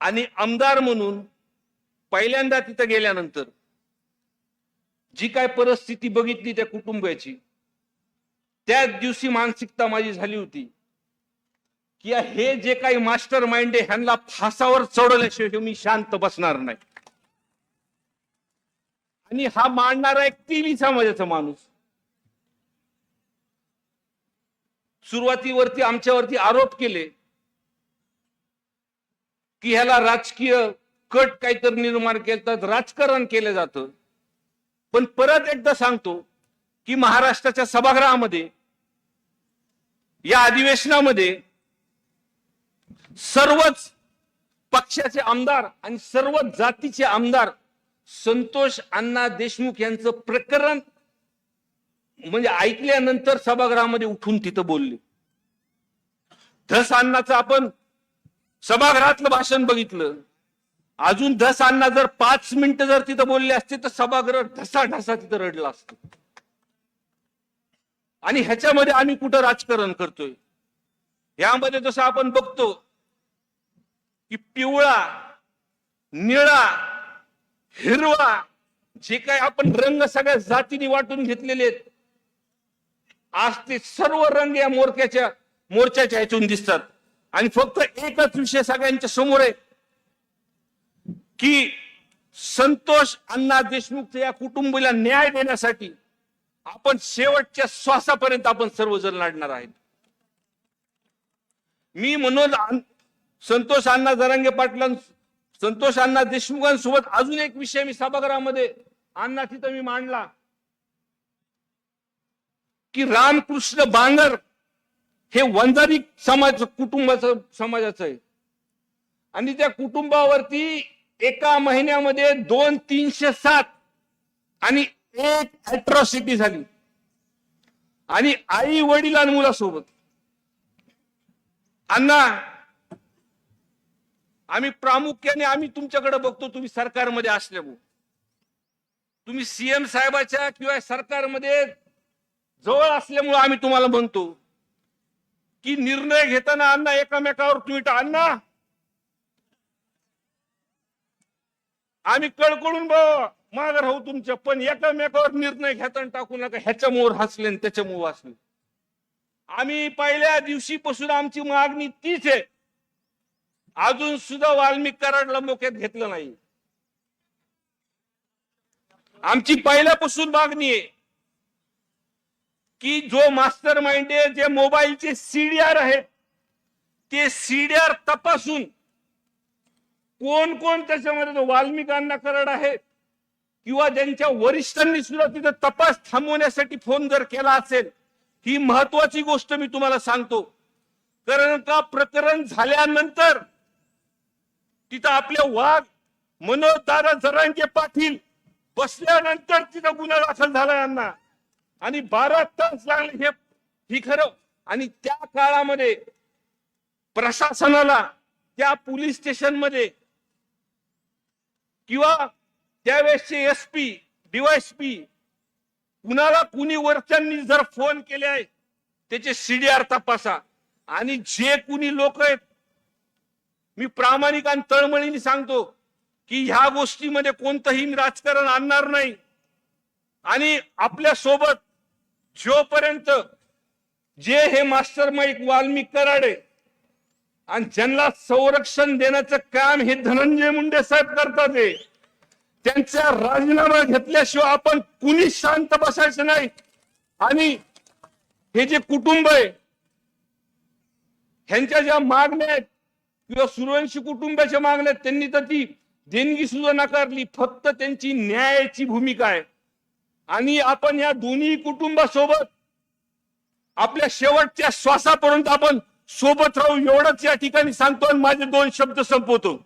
आणि आमदार म्हणून पहिल्यांदा तिथं गेल्यानंतर जी काय परिस्थिती बघितली त्या कुटुंबाची त्याच दिवशी मानसिकता माझी झाली होती की हे जे काही मास्टर माइंड आहे ह्यांना फासावर चढवल्याशिवाय मी शांत बसणार नाही. आणि हा मांडणारा एक तिन्ही समाजाचा माणूस. सुरुवातीवरती आमच्यावरती आरोप केले की ह्याला राजकीय कट काहीतरी निर्माण केलं राजकारण केलं जातं. पण परत एकदा सांगतो की महाराष्ट्राच्या सभागृहामध्ये या अधिवेशनामध्ये सर्वच पक्षाचे आमदार आणि सर्व जातीचे आमदार संतोष अण्णा देशमुख यांचं प्रकरण म्हणजे ऐकल्यानंतर सभागृहामध्ये उठून तिथं बोलले. धस अण्णाचं आपण सभागृहातलं भाषण बघितलं. अजून धस अण्णा जर पाच मिनिटं जर तिथं बोलले असते तर सभागृह ढसा ढसा तिथं रडला असतो. आणि ह्याच्यामध्ये आम्ही कुठं राजकारण करतोय? यामध्ये जसं आपण बघतो की पिवळा निळा हिरवा जे काही आपण रंग सगळ्या जातीने वाटून घेतलेले आहेत आज ते सर्व रंग या मोर्चाच्या मोर्चाच्या ह्यातून दिसतात. आणि फक्त एकच विषय सगळ्यांच्या समोर आहे की संतोष अण्णा देशमुखच्या या कुटुंबाला न्याय देण्यासाठी आपण शेवटच्या श्वासापर्यंत आपण सर्वजण लढणार आहेत. मी म्हणून संतोष अण्णा जरांगे पाटलां संतोष अण्णा देशमुखांसोबत अजून एक विषय मी सभागृहामध्ये अण्णा तिथं मी मांडला की रामकृष्ण बांगर हे वंजारी समाज कुटुंबाचं समाजाचं आहे. आणि त्या कुटुंबावरती एका महिन्यामध्ये दोन तीनशे सात आणि एक अट्रॉसिटी झाली. आणि आई वडील आणि मुलासोबत. अण्णा आम्ही प्रामुख्याने आम्ही तुमच्याकडे बघतो तुम्ही सरकारमध्ये असल्यामुळे. तुम्ही सीएम साहेबाच्या किंवा सरकारमध्ये जवळ असल्यामुळे आम्ही तुम्हाला म्हणतो. की निर्णय घेताना अण्णा एकमेकावर ट्विट अण्णा आम्ही कळकळून माग राहू हो तुमच्या पण एकामेकावर निर्णय घेताना टाकू नका. ह्याच्यामुळे हसले आणि त्याच्यामुळे हसले आम्ही पहिल्या दिवशीपासून आमची मागणी तीच आहे. अजून सुद्धा वाल्मिक कराडला मोक्यात घेतलं नाही. आमची पहिल्यापासून मागणी आहे. की जो मास्टर माइंड आहे जे मोबाईलचे सीडीआर आहेत ते सीडीआर तपासून कोण कोण त्याच्यामध्ये वाल्मिकांना करड आहे किंवा ज्यांच्या वरिष्ठांनी सुद्धा तिथं तपास थांबवण्यासाठी फोन जर केला असेल ही महत्वाची गोष्ट मी तुम्हाला सांगतो. कारण का प्रकरण झाल्यानंतर तिथं आपले वाघ मनोज दादा जरांगे पाटील बसल्यानंतर तिथं गुन्हा दाखल झाला यांना. आणि बारा तास लागले हे ही खरं. आणि त्या काळामध्ये प्रशासनाला त्या पोलीस स्टेशनमध्ये किंवा त्यावेळेसचे एस पी डीवायसपी कुणाला कुणी वरच्यांनी जर फोन केले आहे त्याचे सीडीआर तपासा. आणि जे कुणी लोक आहेत मी प्रामाणिक आणि तळमळीने सांगतो की ह्या गोष्टीमध्ये कोणतंही राजकारण आणणार नाही. आणि आपल्यासोबत जोपर्यंत जे हे मास्टर माईक वाल्मिक कराडे आणि ज्यांना संरक्षण देण्याचं काम हे धनंजय मुंडे साहेब करतात हे. त्यांचा राजीनामा घेतल्याशिवाय आपण कुणी शांत बसायचं नाही आणि हे जे कुटुंब आहे ह्यांच्या ज्या मागण्या आहेत किंवा सूर्यवंशी कुटुंबाच्या मागण्या आहेत त्यांनी तर ती देणगी सुद्धा नाकारली फक्त त्यांची न्यायाची भूमिका आहे आणि आपण या दोन्ही कुटुंबासोबत आपल्या शेवटच्या श्वासापर्यंत आपण सोबत राहू एवढंच या ठिकाणी सांगतो आणि माझे दोन शब्द संपवतो.